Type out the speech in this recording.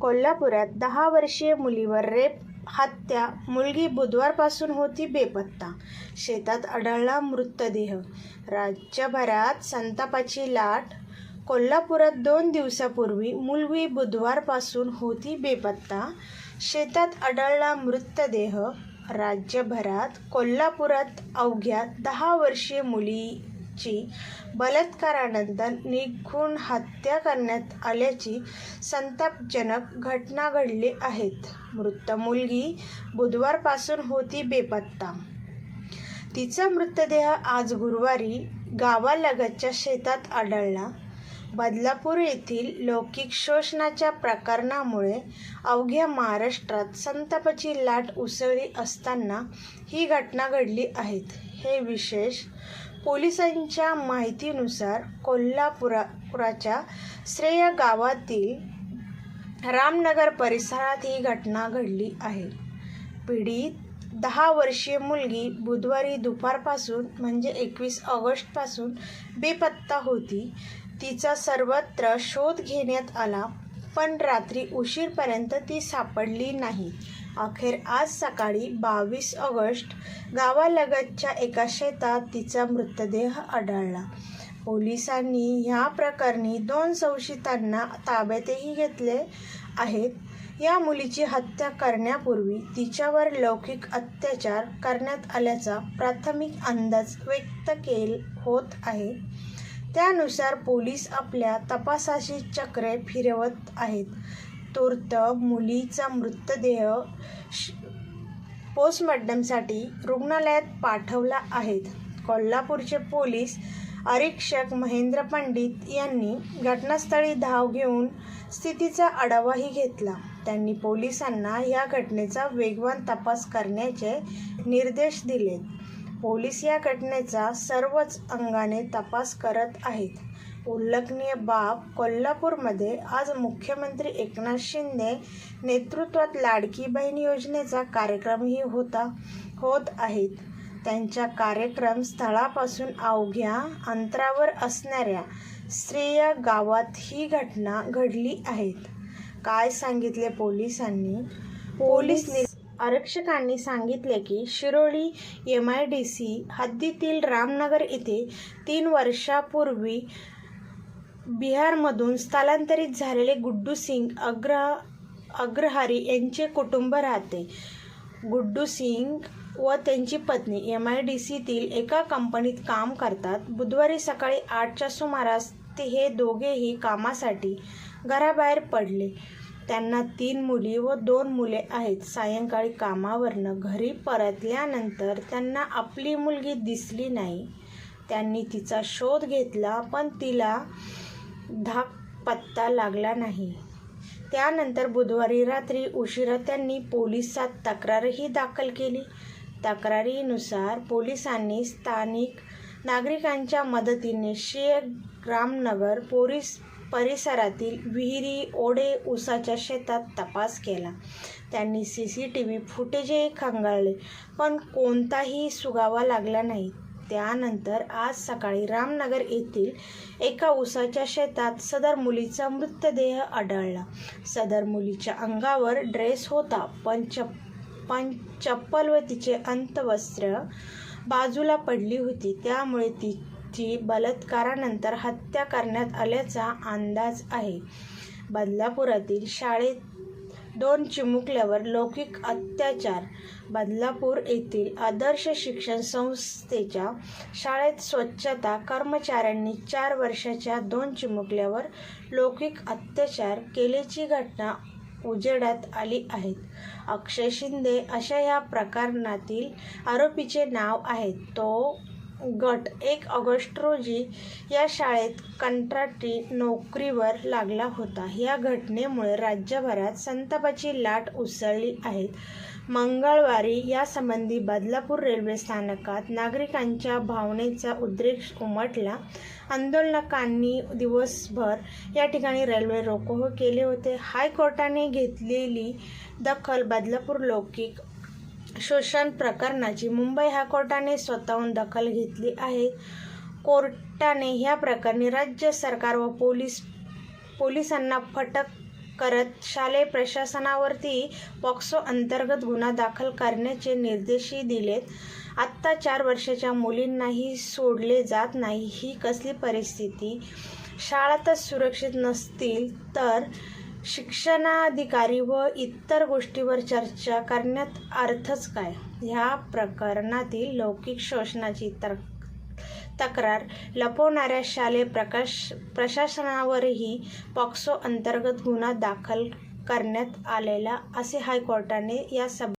कोल्हापुरात दहा वर्षीय मुलीवर रेप हत्या मुलगी बुधवारपासून होती बेपत्ता. शेतात आढळला मृतदेह. राज्यभरात संतापाची लाट. कोल्हापुरात दोन दिवसापूर्वी मुलगी बुधवारपासून होती बेपत्ता. शेतात आढळला मृतदेह. राज्यभरात कोल्हापुरात अवघ्या दहा वर्षीय मुली ची बलात्कारानंतर निघून हत्या करण्यात आल्याची संतापजनक घटना घडली आहेत. मृत मुलगी बुधवारपासून होती बेपत्ता. तिचा मृतदेह आज गुरुवारी गावालगतच्या शेतात आढळला. बदलापूर येथील लौकिक शोषणाच्या प्रकरणामुळे अवघ्या महाराष्ट्रात संतापाची लाट उसळली असताना ही घटना घडली आहेत हे विशेष पोलिसांच्या माहितीनुसार कोल्हापुराच्या श्रेय गावातील रामनगर परिसरात ही घटना घडली आहे. पीडित दहा वर्षीय मुलगी बुधवारी दुपारपासून म्हणजे एकवीस ऑगस्टपासून बेपत्ता होती. तिचा सर्वत्र शोध घेण्यात आला. पण रात्री उशीरपर्यंत ती सापडली नाही. अखेर आज सकाळी बावीस ऑगस्ट गावालगतच्या एका शेतात तिचा मृतदेह आढळला. पोलिसांनी ह्या प्रकरणी दोन संशयितांना ताब्यातही घेतले आहेत. या मुलीची हत्या करण्यापूर्वी तिच्यावर लौकिक अत्याचार करण्यात आल्याचा प्राथमिक अंदाज व्यक्त केल होत आहे. त्यानुसार पोलीस आपल्या तपासाशी चक्रे फिरवत आहेत. तूर्त मुलीचा मृतदेह पोस्टमॉर्टमसाठी रुग्णालयात पाठवला आहेत कोल्हापूरचे पोलीस अधीक्षक महेंद्र पंडित यांनी घटनास्थळी धाव घेऊन स्थितीचा आढावाही घेतला. त्यांनी पोलिसांना या घटनेचा वेगवान तपास करण्याचे निर्देश दिलेत पोलीस या घटनेचा सर्वच अंगाने तपास करत आहेत. उल्लेखनीय बाब कोल्हापूरमध्ये आज मुख्यमंत्री एकनाथ शिंदे नेतृत्वात लाडकी बहीण योजनेचा कार्यक्रमही होता होत आहेत. त्यांच्या कार्यक्रम स्थळापासून अवघ्या अंतरावर असणाऱ्या स्त्रिया गावात ही घटना घडली आहेत. काय सांगितले पोलिसांनी? पोलीस आरक्षकांनी सांगितले की Shiroli M I D C हद्दीतील रामनगर येथे तीन वर्षापूर्वी बिहारमधून स्थलांतरित झालेले गुड्डू सिंग अग्र अग्रहारी यांचे कुटुंब राहते. गुड्डू सिंग व त्यांची पत्नी एम आय डी सीतील एका कंपनीत काम करतात. बुधवारी सकाळी आठच्या सुमारास ते हे दोघेही कामासाठी घराबाहेर पडले. त्यांना तीन मुली व दोन मुले आहेत. सायंकाळी कामावरनं घरी परतल्यानंतर त्यांना आपली मुलगी दिसली नाही. त्यांनी तिचा शोध घेतला पण तिला धाक पत्ता लागला नाही. त्यानंतर बुधवारी रात्री उशिरा त्यांनी पोलिसात तक्रारही दाखल केली. तक्रारीनुसार पोलिसांनी स्थानिक नागरिकांच्या मदतीने शेख रामनगर पोलीस परिसरातील विहिरी ओढे उसाच्या शेतात तपास केला. त्यांनी सी सी टी व्ही फुटेजही खंगाळले पण कोणताही सुगावा लागला नाही. त्यानंतर आज सकाळी रामनगर येथील एका उसाच्या शेतात सदर मुलीचा मृतदेह आढळला. सदर मुलीच्या अंगावर ड्रेस होता पण चप पण चप्पल व तिचे अंतवस्त्र बाजूला पडली होती. त्यामुळे ती ची बलात्कारानंतर हत्या करण्यात आल्याचा अंदाज आहे. बदलापुरातील शाळेत दोन चिमुकल्यावर लौकिक अत्याचार. बदलापूर येथील आदर्श शिक्षण संस्थेच्या शाळेत स्वच्छता कर्मचाऱ्यांनी चार वर्षाच्या दोन चिमुकल्यावर लौकिक अत्याचार केल्याची घटना उजेडात आली आहेत अक्षय शिंदे अशा या प्रकरणातील आरोपीचे नाव आहे. तो गट. एक ऑगस्ट रोजी या शाळेत कंत्राटी नोकरीवर लागला होता. या घटनेमुळे राज्यभरात संतापाची लाट उसळली आहेत मंगळवारी यासंबंधी बदलापूर रेल्वे स्थानकात नागरिकांच्या भावनेचा उद्रेक उमटला. आंदोलकांनी दिवसभर या ठिकाणी रेल्वे रोको केले होते. हायकोर्टाने घेतलेली दखल बदलापूर लौकिक शोषण प्रकरणाची मुंबई हायकोर्टाने स्वतःहून दखल घेतली आहे. कोर्टाने ह्या प्रकरणी राज्य सरकार व पोलीस पोलिसांना फटक करत शालेय प्रशासनावरती पॉक्सो अंतर्गत गुन्हा दाखल करण्याचे निर्देशही दिलेत. आत्ता चार वर्षाच्या मुलींनाही सोडले जात नाही. ही कसली परिस्थिती? शाळा तर सुरक्षित नसतील तर शिक्षणाधिकारी व इतर गोष्टीवर चर्चा करण्यात अर्थच काय? ह्या प्रकरणातील लौकिक शोषणाची तर तक्रार लपवणाऱ्या शालेय प्रकाश प्रशासनावरही पॉक्सो अंतर्गत गुन्हा दाखल करण्यात आलेला असे हायकोर्टाने या सब